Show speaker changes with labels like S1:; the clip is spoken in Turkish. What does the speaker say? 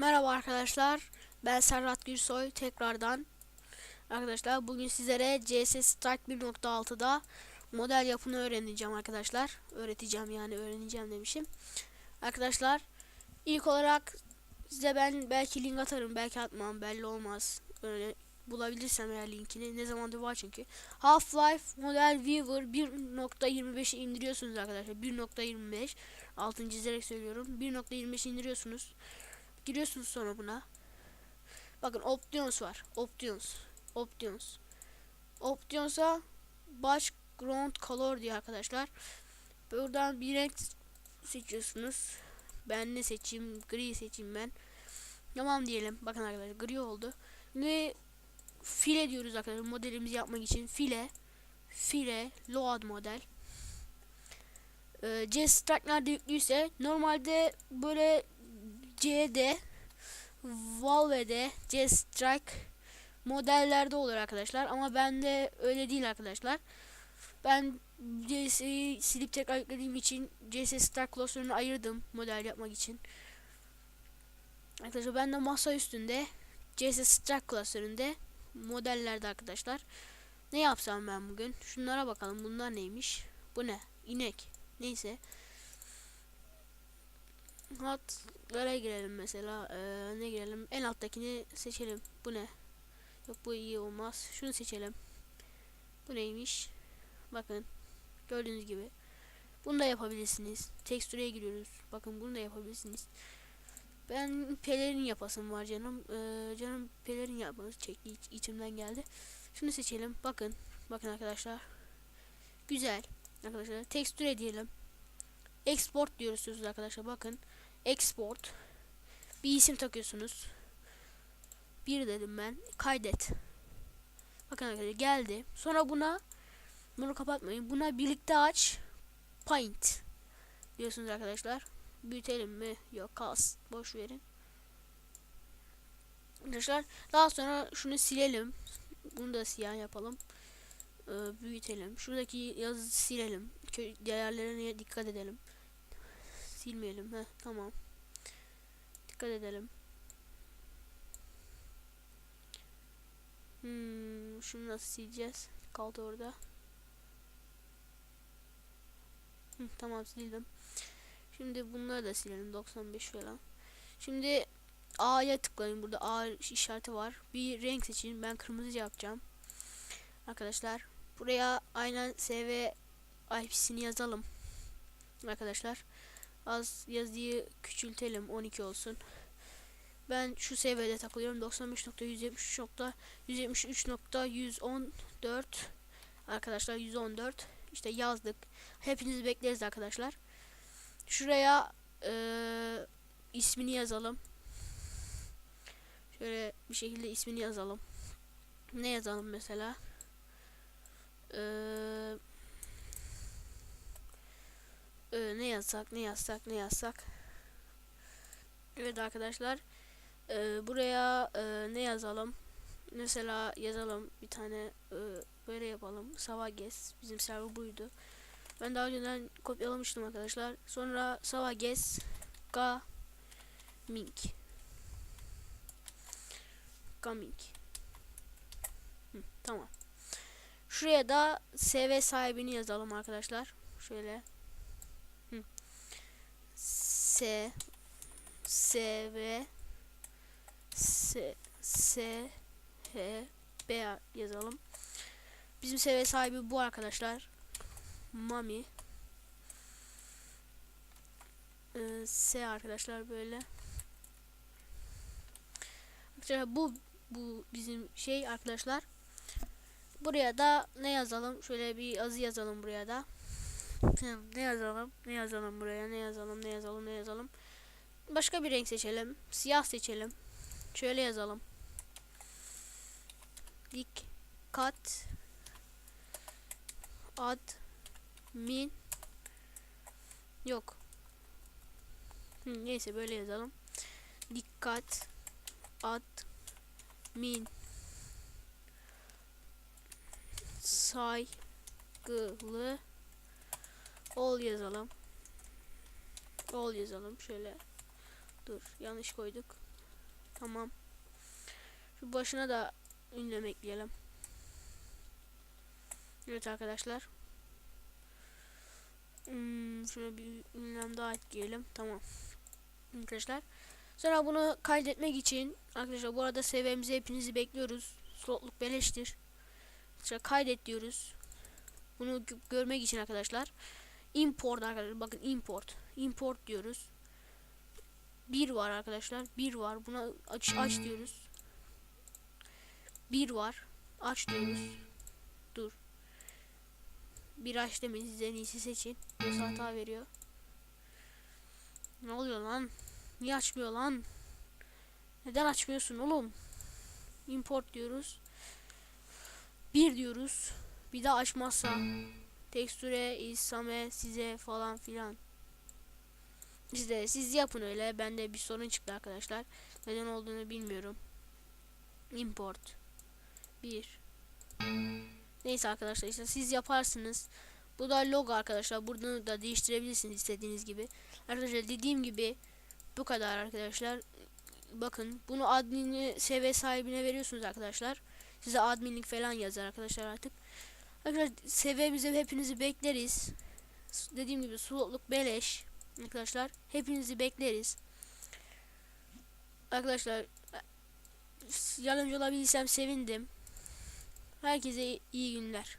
S1: Merhaba arkadaşlar. Ben Serhat Gürsoy tekrardan. Arkadaşlar bugün sizlere CS Strike 1.6'da model yapını öğreneceğim arkadaşlar. Öğreteceğim yani öğreneceğim demişim. Arkadaşlar ilk olarak size ben belki link atarım belki atmam belli olmaz. Öyle bulabilirsem eğer linkini ne zamandır var çünkü. Half-Life Model Viewer 1.25'i indiriyorsunuz arkadaşlar. 1.25 altını çizerek söylüyorum. 1.25 indiriyorsunuz. Giriyorsunuz sonra buna. Bakın options var. Options. Options. Options'a background color diyor arkadaşlar. Buradan bir renk seçiyorsunuz. Ben ne seçeyim? Gri seçeyim ben. Tamam diyelim. Bakın arkadaşlar gri oldu. Ve file diyoruz arkadaşlar modelimizi yapmak için. File. File. Load model. Ee, C strike'larda yüklüyse normalde böyle C'de Valve'de C-Strike modellerde olur arkadaşlar ama bende öyle değil arkadaşlar. Ben CS'yi silip tekrar yüklediğim için CS Strike klasörünü ayırdım model yapmak için. Arkadaşlar ben de masa üstünde CS Strike klasöründe modellerde arkadaşlar. Ne yapsam ben bugün? Şunlara bakalım. Bunlar neymiş? Bu ne? İnek. Neyse. Hatlara girelim mesela. Ee, ne girelim? En alttakini seçelim. Bu ne? Yok bu iyi olmaz. Şunu seçelim. Bu neymiş? Bakın. Gördüğünüz gibi. Bunu da yapabilirsiniz. Tekstüre giriyoruz. Bakın bunu da yapabilirsiniz. Ben pelerin yapasım var canım. Ee, canım pelerin yapması çekti. iç- içimden geldi. Şunu seçelim. Bakın. Bakın arkadaşlar. Güzel. Arkadaşlar tekstüre diyelim. Export diyorsunuz arkadaşlar. Bakın export bir isim takıyorsunuz. Bir dedim ben. Kaydet. Bakın arkadaşlar geldi. Sonra buna bunu kapatmayın. Buna birlikte aç. Paint diyorsunuz arkadaşlar. Büyütelim mi? Yok kalsın. Boş verin. Arkadaşlar daha sonra şunu silelim. Bunu da siyah yapalım. Ee, büyütelim. Şuradaki yazı silelim. Değerlerine dikkat edelim. Silmeyelim. Heh, tamam. Dikkat edelim. Hmm, şunu nasıl sileceğiz? Kaldı orada. Hı, tamam sildim. Şimdi bunları da silelim. 95 falan. Şimdi A'ya tıklayın. Burada A işareti var. Bir renk seçin. Ben kırmızı yapacağım. Arkadaşlar. Buraya aynen SV IP'sini yazalım. Arkadaşlar az yazıyı küçültelim 12 olsun. Ben şu seviyede takılıyorum 95.173.173.114 arkadaşlar 114 işte yazdık. Hepinizi bekleriz arkadaşlar. Şuraya eee, ismini yazalım. Şöyle bir şekilde ismini yazalım. Ne yazalım mesela? Eee ee, ne yazsak ne yazsak ne yazsak. Evet arkadaşlar ee, buraya e, ne yazalım? Mesela yazalım bir tane e, böyle yapalım. Savages bizim server buydu. Ben daha önceden kopyalamıştım arkadaşlar. Sonra Savages Gaming Gaming Hı, tamam. Şuraya da SV sahibini yazalım arkadaşlar. Şöyle S S V S S H B yazalım. Bizim seviye sahibi bu arkadaşlar. Mami ee, S arkadaşlar böyle. Arkadaşlar bu bu bizim şey arkadaşlar. Buraya da ne yazalım? Şöyle bir yazı yazalım buraya da. Ne yazalım? Ne yazalım buraya? Ne yazalım? Ne yazalım? Ne yazalım? Başka bir renk seçelim. Siyah seçelim. Şöyle yazalım. Dikkat admin yok. Hı, neyse böyle yazalım. Dikkat admin saygılı ol yazalım. Ol yazalım şöyle. Dur yanlış koyduk. Tamam. Şu başına da ünlem ekleyelim. Evet arkadaşlar. Hmm, şöyle bir ünlem daha ekleyelim. Tamam. Arkadaşlar. Sonra bunu kaydetmek için arkadaşlar bu arada seviyemizi hepinizi bekliyoruz. Slotluk beleştir. Sonra kaydet diyoruz. Bunu gö- görmek için arkadaşlar. Import arkadaşlar bakın import. Import diyoruz. Bir var arkadaşlar. Bir var. Buna aç aç diyoruz. Bir var. Aç diyoruz. Dur. Bir aç demeyin siz en iyisi seçin. Yoksa hata veriyor. Ne oluyor lan? Niye açmıyor lan? Neden açmıyorsun oğlum? Import diyoruz. Bir diyoruz. Bir daha açmazsa tekstüre, isame, size falan filan. İşte siz yapın öyle. Bende bir sorun çıktı arkadaşlar. Neden olduğunu bilmiyorum. Import. Bir. Neyse arkadaşlar işte siz yaparsınız. Bu da logo arkadaşlar. Bunu da değiştirebilirsiniz istediğiniz gibi. Arkadaşlar dediğim gibi bu kadar arkadaşlar. Bakın bunu admini CV sahibine veriyorsunuz arkadaşlar. Size adminlik falan yazar arkadaşlar artık. Arkadaşlar seviyemize hepinizi bekleriz. Dediğim gibi slotluk beleş. Arkadaşlar hepinizi bekleriz. Arkadaşlar s- yardımcı olabilsem sevindim. Herkese iyi günler.